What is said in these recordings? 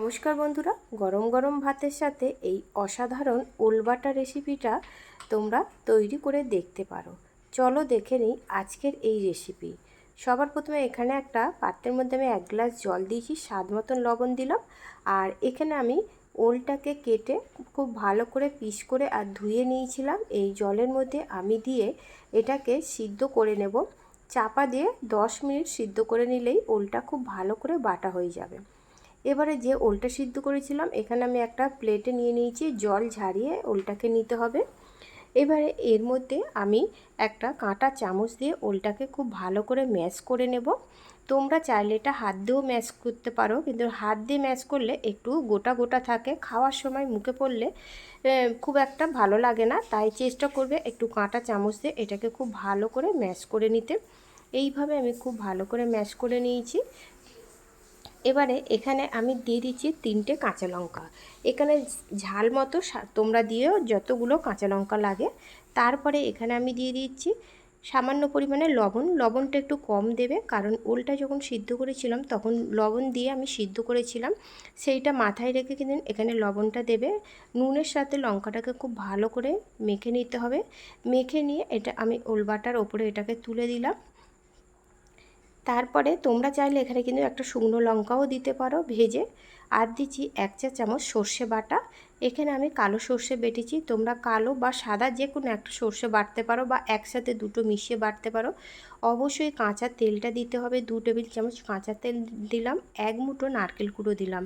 নমস্কার বন্ধুরা, গরম গরম ভাতের সাথে এই অসাধারণ ওলবাটা রেসিপিটা তোমরা তৈরি করে দেখতে পারো। চলো দেখে নিই আজকের এই রেসিপি। সবার প্রথমে এখানে একটা পাত্রের মধ্যে আমি এক গ্লাস জল দিয়েছি, স্বাদ মতন লবণ দিলাম। আর এখানে আমি ওলটাকে কেটে খুব ভালো করে পিস করে আর ধুয়ে নিয়েছিলাম। এই জলের মধ্যে আমি দিয়ে এটাকে সিদ্ধ করে নেব। চাপা দিয়ে দশ মিনিট সিদ্ধ করে নিলেই ওলটা খুব ভালো করে বাটা হয়ে যাবে। এবারে যে ওলটা সিদ্ধ করেছিলাম, এখানে আমি একটা প্লেটে নিয়ে নিয়েছি, জল ঝারিয়ে ওলটাকে নিতে হবে। এবারে এর মধ্যে আমি একটা কাঁটা চামচ দিয়ে ওলটাকে খুব ভালো করে ম্যাশ করে নেব। তোমরা চাইলে এটা হাত দিয়েও ম্যাশ করতে পারো, কিন্তু হাত দিয়ে ম্যাশ করলে একটু গোটা গোটা থাকে। খাওয়ার সময় মুখে পড়লে খুব একটা ভালো লাগে না, তাই চেষ্টা করবে একটু কাঁটা চামচ দিয়ে এটাকে খুব ভালো করে ম্যাশ করে নিতে। এইভাবে আমি খুব ভালো করে ম্যাশ করে নিয়েছি। এবারে এখানে আমি দিয়ে দিচ্ছি তিনটে কাঁচা লঙ্কা। এখানে ঝাল মতো তোমরা দিয়েও যতগুলো কাঁচা লঙ্কা লাগে। তারপরে এখানে আমি দিয়ে দিচ্ছি সামান্য পরিমাণে লবণ। লবণটা একটু কম দেবে, কারণ ওলটা যখন সিদ্ধ করেছিলাম, তখন লবণ দিয়ে আমি সিদ্ধ করেছিলাম। সেইটা মাথায় রেখে কিন্তু এখানে লবণটা দেবে। নুনের সাথে লঙ্কাটাকে খুব ভালো করে মেখে নিতে হবে। মেখে নিয়ে এটা আমি ওলবাটার ওপরে এটাকে তুলে দিলাম। তারপরে তোমরা চাইলে এখানে কিন্তু একটা শুকনো লঙ্কাও দিতে পারো ভেজে। আর দিচ্ছি এক চা চামচ সর্ষে বাটা। এখানে আমি কালো সর্ষে বেটেছি। তোমরা কালো বা সাদা যে কোনো একটা সর্ষে বাটতে পারো বা একসাথে দুটো মিশিয়ে বাটতে পারো। অবশ্যই কাঁচা তেলটা দিতে হবে। দু টেবিল চামচ কাঁচা তেল দিলাম। এক মুঠো নারকেল কুড়ো দিলাম।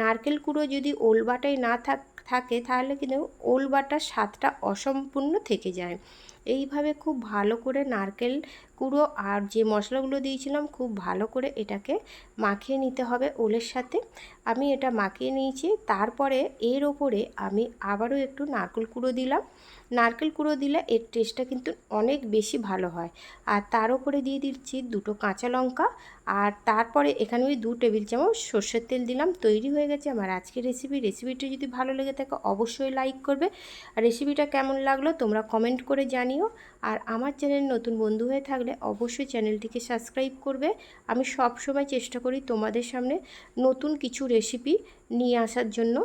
নারকেল কুড়ো যদি ওল বাটাই না থাক, থাকে তাহলে কিন্তু ওল বাটার স্বাদটা অসম্পূর্ণ থেকে যায়। এইভাবে খুব ভালো করে নারকেল কুড়ো আর যে মশলাগুলো দিয়েছিলাম খুব ভালো করে এটাকে মাখিয়ে নিতে হবে ওলের সাথে। আমি এটা মাখিয়ে নিয়েছি। তারপরে এর ওপরে আমি আবারও একটু নারকেল কুড়ো দিলাম। নারকেল কুড়ো দিলে এর টেস্টটা কিন্তু অনেক বেশি ভালো হয়। আর তার উপরে দিয়ে দিচ্ছি দুটো কাঁচা লঙ্কা। আর তারপরে এখানে ওই দু টেবিল চামচ সর্ষের তেল দিলাম। তৈরি হয়ে গেছে আমার আজকের রেসিপি রেসিপিটা যদি ভালো লেগে থাকে অবশ্যই লাইক করবে। আর রেসিপিটা কেমন লাগল তোমরা কমেন্ট করে জানিও। আর আমার চ্যানেল নতুন বন্ধু হয়ে থাকলে অবশ্যই চ্যানেলটিকে সাবস্ক্রাইব করবে। আমি সব সময় চেষ্টা করি তোমাদের সামনে নতুন কিছু রেসিপি নিয়ে আসার জন্য।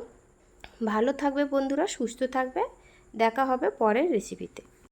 ভালো থাকবে বন্ধুরা সুস্থ থাকবে। দেখা হবে পরের রেসিপিতে।